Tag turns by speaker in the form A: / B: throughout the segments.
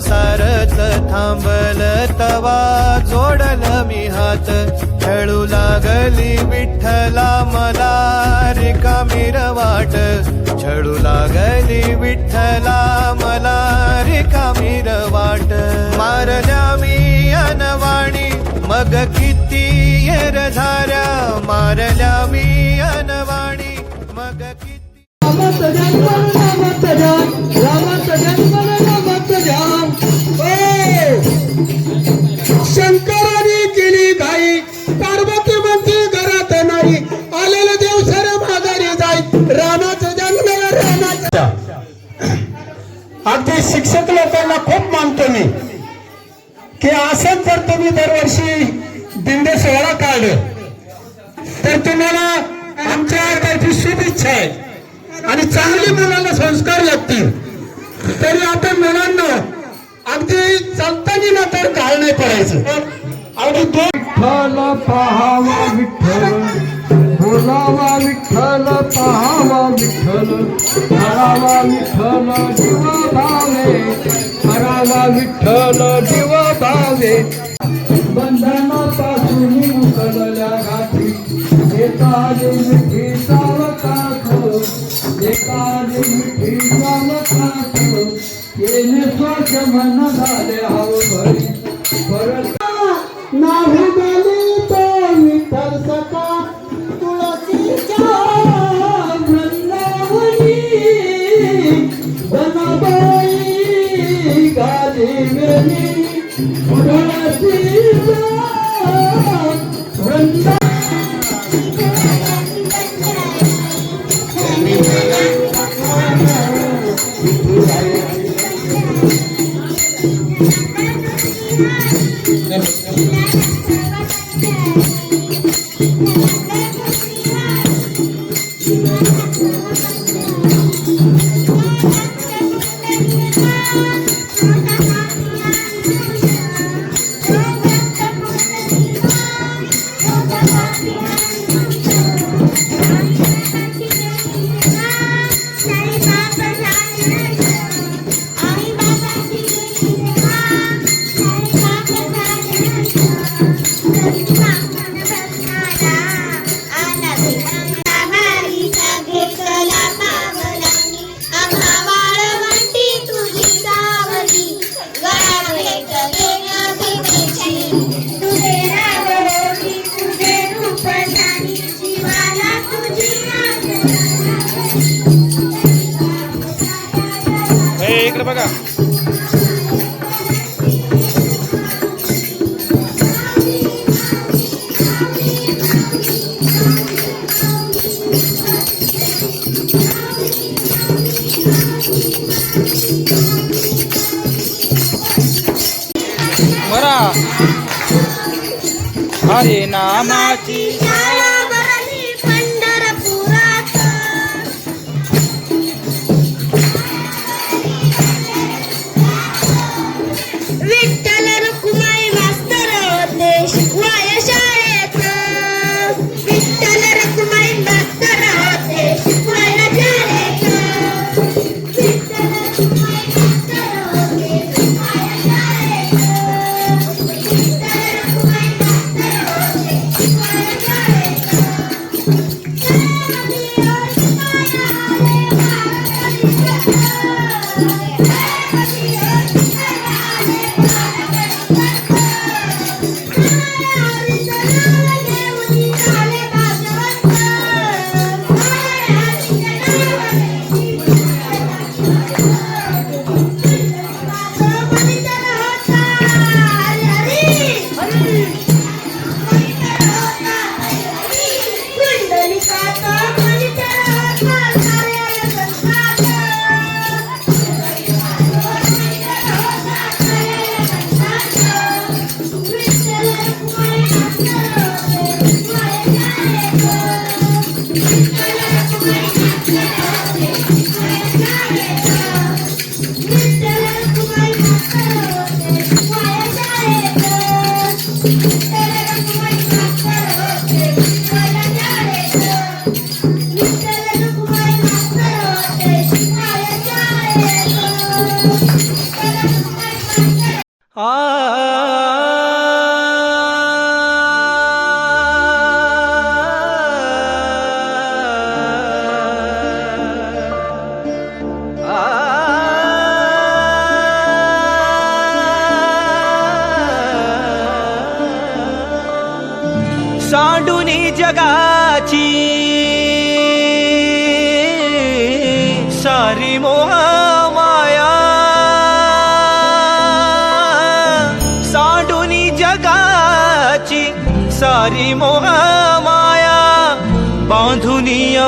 A: सारच थांबल तवा जोडल मी हात. खेळू लागली विठ्ठला मला रिकामी वाट. छळू लागली विठ्ठला मला रिकामी वाट. मारल्या मी अनवाणी मग किती येर झाल्या मारल्या मी
B: विठ्ठल पहावा विठ्ठल. बोलावा विठ्ठल पहावा विठ्ठल. करावा विठ्ठल जीव भावे करावा विठ्ठल जीव भावे बंधनापासून मुकलल्या गाठी एकाने मिठी सावकाश एकाने मिठी सावकाश येणे स्वच्छ मन झाले हवं भरी परत नाही गेली तो विठ्ठल सका तुळशीच्या वृंदावनी गाली तुळशीच्या
A: इकडे बघा. हरे नामाची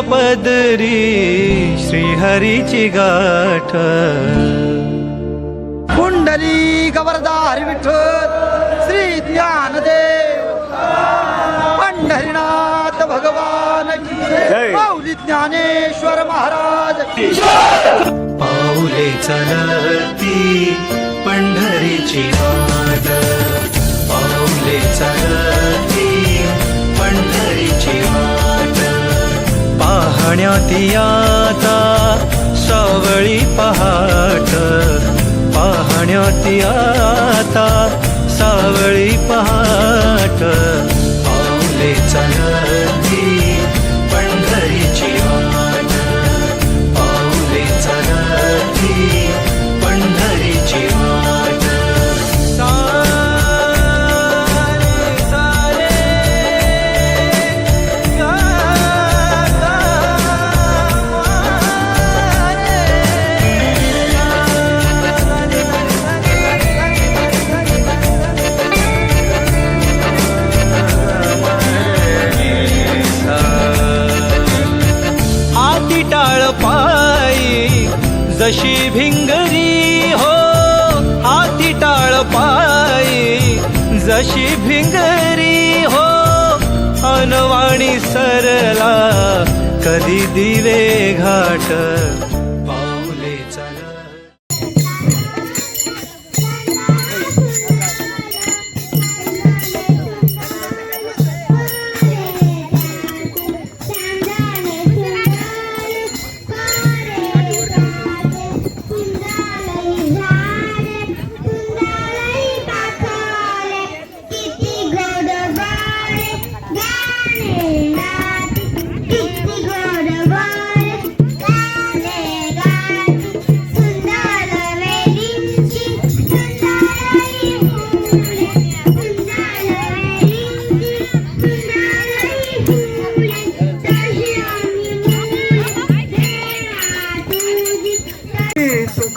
A: पदरी श्रीहरीची गाठ.
C: कुंडली गवरदार विठ्ठल श्री ज्ञानदेव. पंढरीनाथ भगवान की माऊली ज्ञानेश्वर महाराज
A: पाऊले चलती पंढरीची वाट. पाऊले चलती आता सावळी पहाट पाहण्यात आता सावळी पहाट. कधी दिवे घाट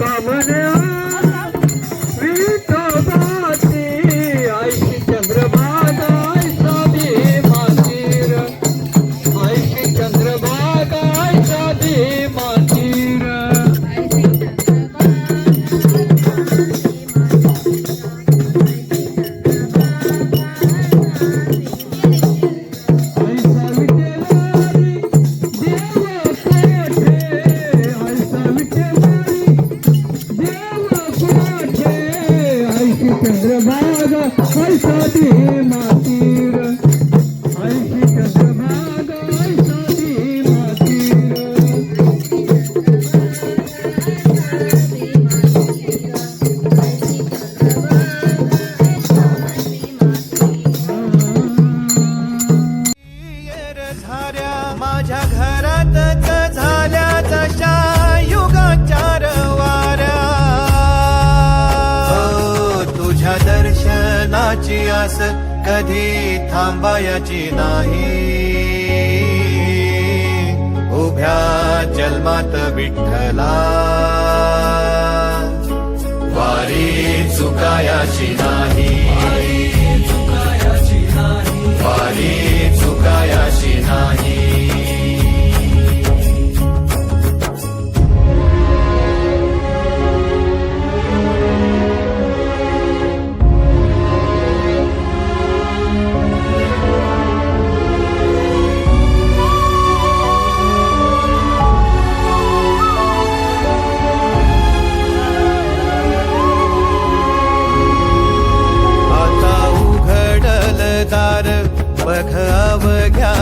A: কামনা चुकायाची नाही.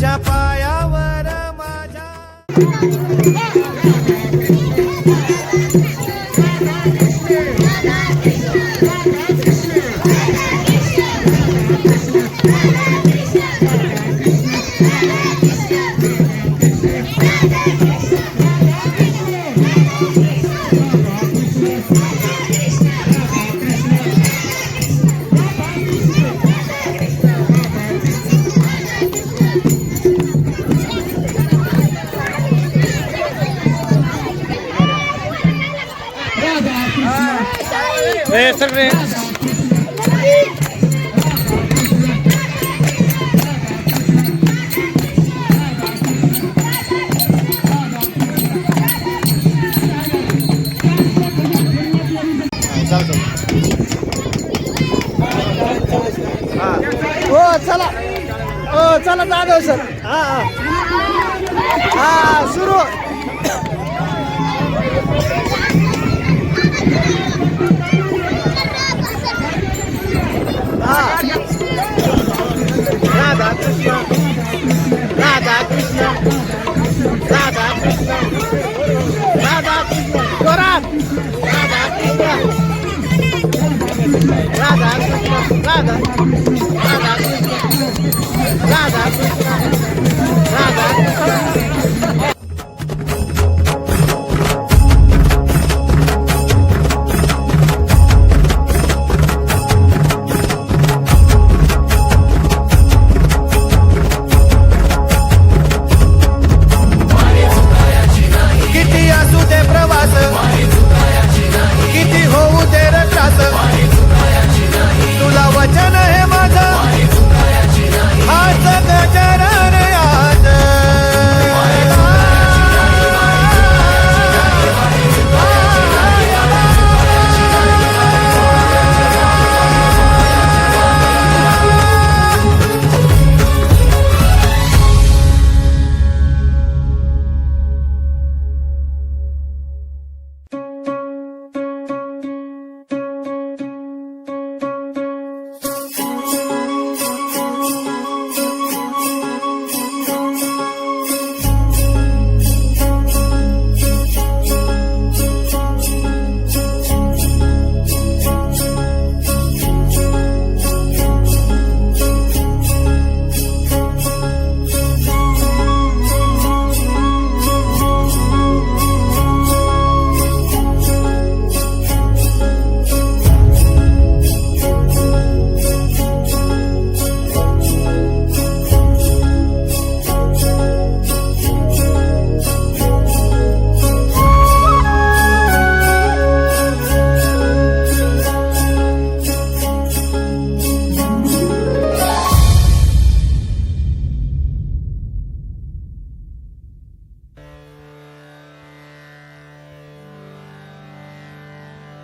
A: तुझ्या पायावर माझ्या
C: Ah, ಸರ್ ಹಾಂ Ah, ah. Ah, Krishna Radha Krishna Radha Krishna Radha Krishna Koran Radha Krishna Radha Krishna Radha Radha Krishna Radha Radha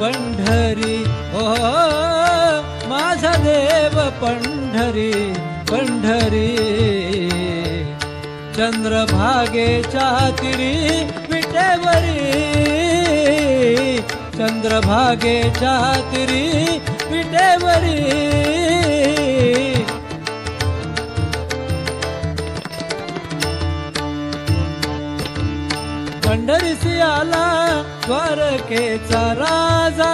D: Pandhari ओ माझा देव पंढरी पंढरी. चंद्रभागेच्या तिरी विटेवरी. चंद्रभागेच्या तिरी विटेवरी. पंढरीसी आला द्वारकेचा राजा.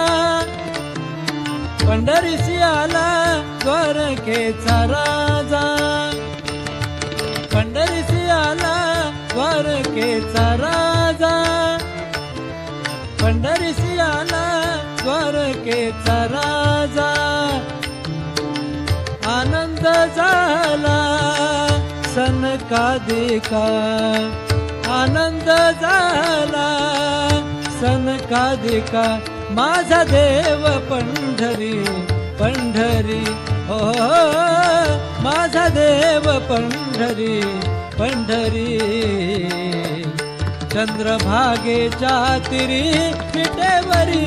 D: पंढरीशी आला द्वारकेचा राजा. पंढरीशी आला द्वारकेचा राजा. पंढरीशी आला द्वारकेचा राजा. आनंद झाला सनकादिका आनंद झाला सनकादिका माझा देव पंढरी पंढरी. हो, हो, हो माझा देव पंढरी पंढरी. चंद्रभागेच्या तिरी पिटेवरी